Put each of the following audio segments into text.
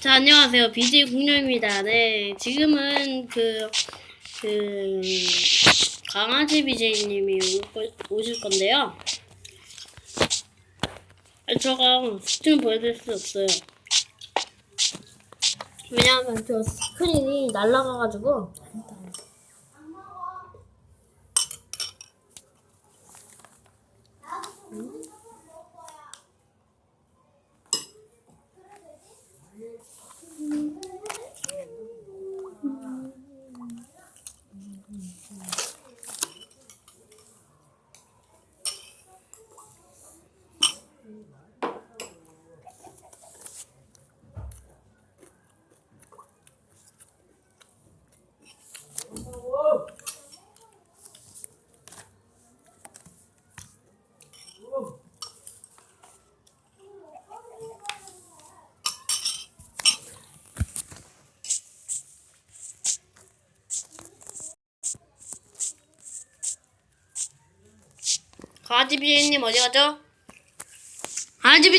자, 안녕하세요. BJ 공룡입니다. 네, 지금은 그, 그, 강아지 BJ님이 오실 건데요. 아, 제가 스크린 보여드릴 수 없어요. 왜냐하면 저 스크린이 날라가가지고. 강아지 BJ님 어디 가죠? 강아지!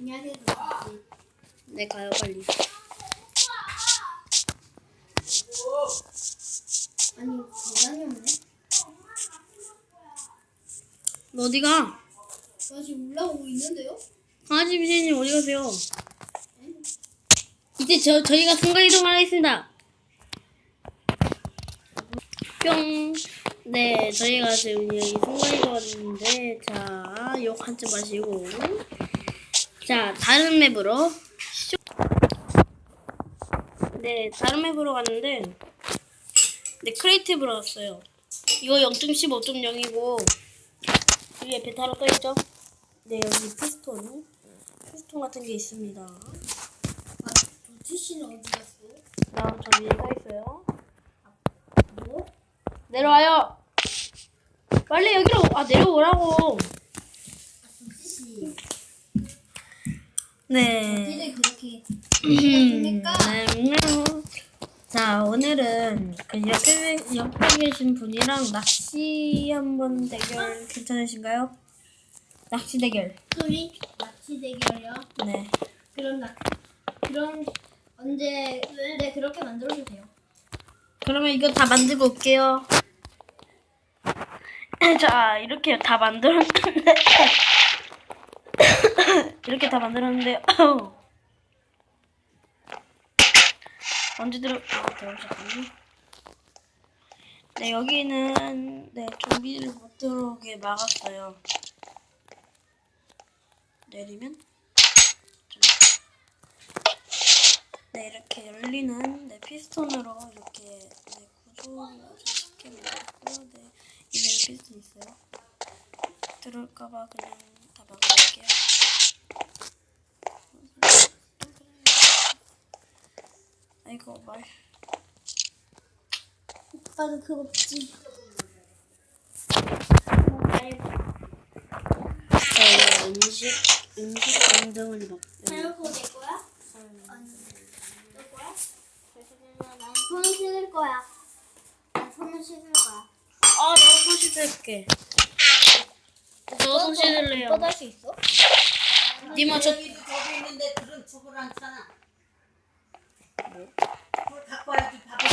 안녕하세요. 네, 가요, 빨리. 아니, 대단히 없네. 너 어디 가? 저 지금 올라오고 있는데요? 강아지 BJ님 어디 가세요? 이제 저, 저희가 순간이동을 하겠습니다. 뿅. 네, 저희가 지금 여기 순간이동하는데, 자, 욕한점 마시고. 자, 다른 맵으로. 네, 다른 맵으로 갔는데, 네, 크리에이티브로 왔어요. 이거 0.15.0이고, 위에 베타로 떠있죠? 네, 여기 피스톤. 피스톤 같은 게 있습니다. 아, 도티 씨는 어디 갔어? 나저 위에 서 있어요. 뭐? 내려와요. 빨리 여기로 아 내려오라고. 네. 어디를 그렇게 음, 그러니까. 네. 자 오늘은 그 옆에 옆에 계신 분이랑 낚시 한번 대결 괜찮으신가요? 낚시 대결. 소리 낚시 대결이요. 네. 그럼 낚 그럼 언제 네 그렇게 만들어도 돼요. 그러면 이거 다 만들고 올게요. 자, 이렇게 다 만들었는데. 이렇게 다 만들었는데. 언제 들어, 아, 들어오셨군요. 네, 여기는, 네, 좀비를 못 들어오게 막았어요. 내리면. 네, 이렇게 열리는 네, 피스톤으로 이렇게 네, 구조를 아주 쉽게 만들었고요. 네, 이외에 피스톤 있어요. 들어올까봐 그냥 다 막아볼게요. 아이고 말. 오빠도 그거 없지. 네, 음식 음식 막. 사연 그거 내 거야? 내 거야? 난 손을 씻을 거야. 난 손을 씻을 거야. 아, 내가 손 씻을게. 저손 씻을래요. 오빠도 할수 있어? 니마 저 여기도 저기 있는데 그런 죽을 않잖아. 그걸 갖고 와야지 밥을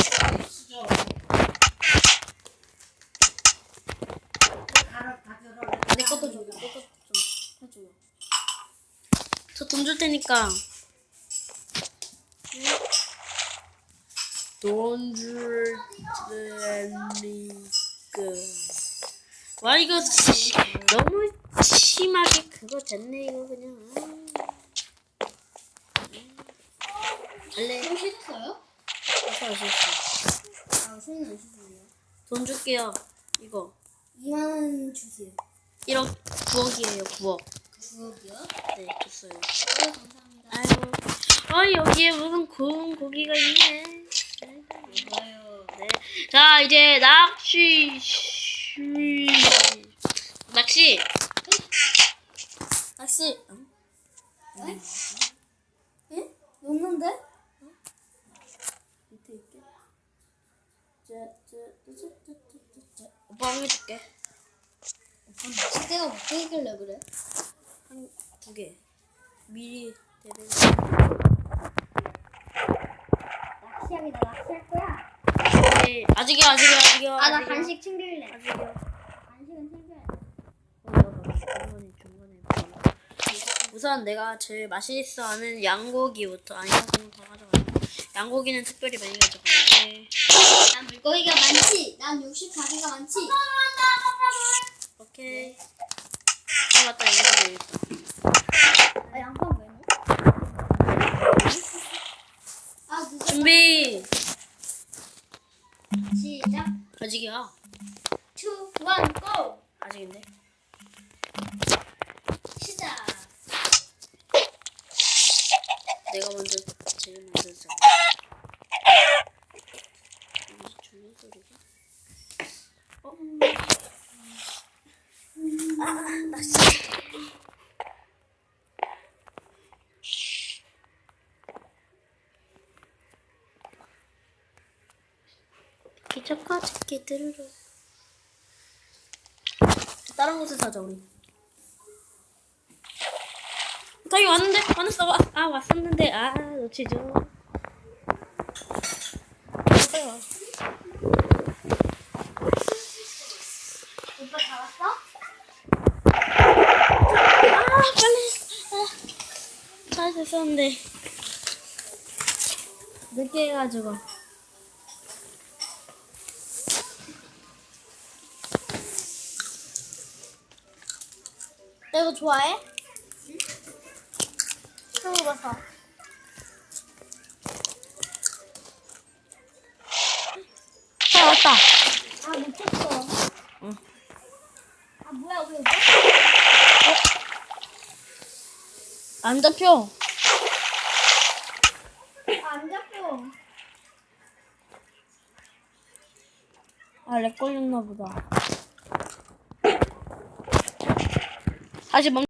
가져라. 내 것도 줘. 내 것도 좀 해줘. 저 돈 줄 테니까. 돈 줄 테니까. 와 이거 시, 너무 심하게 그거 됐네 이거 그냥. 갈래? 손 씻어요? 어서 오셨어. 아 손은 안 씻어요. 돈 줄게요. 이거 2만 원 주세요. 1억 9억이에요 9억. 9억이요? 네 줬어요. 네 감사합니다. 아유, 아 여기에 무슨 구운 고기가 있네. 자 이제 낚시 쉬... 낚시 낚시 응? 에? 예? 놓는데? 밑에 있게. 오빠 한개 줄게. 낚싯대가 못 되길래 그래? 한 두 개. 미리 대변. 낚시하기다 낚시할 거야. 네, 아직이야, 아직이야, 아직이야. 아 나 아직이야. 간식 챙길래. 아직이야. 간식은 챙겨야 돼. 어, 중간에 중간에. 우선 내가 제일 맛있어 하는 양고기부터 아니 그럼 다 가져가. 양고기는 특별히 많이 가져갈게. 난 물고기가 많지. 난 64개가 많지. 오케이. 아 맞다 양고기 있다. 아 양파 왜 넣어? 아 늦었다. 준비. 시작. 아직이야. 2, 1, go. 아직인데. 시작. 내가 먼저 제일 먼저 자. 주는 소리가. 어? 아. 기차카 찾기 들으러. 다른 곳에 사자 우리. 저기 왔는데 왔어 와, 아 왔었는데 아 놓치죠. 왔어요. 오빠 다 왔어? 아 빨리 아, 잘 됐었는데 늦게 해가지고 너 이거 좋아해? 응? 먹어서. 다 왔다. 아 못했어. 응. 아 뭐야 왜 이거? 안 잡혀. 아, 안 잡혀. 아 렉 걸렸나 보다. 다시 멈.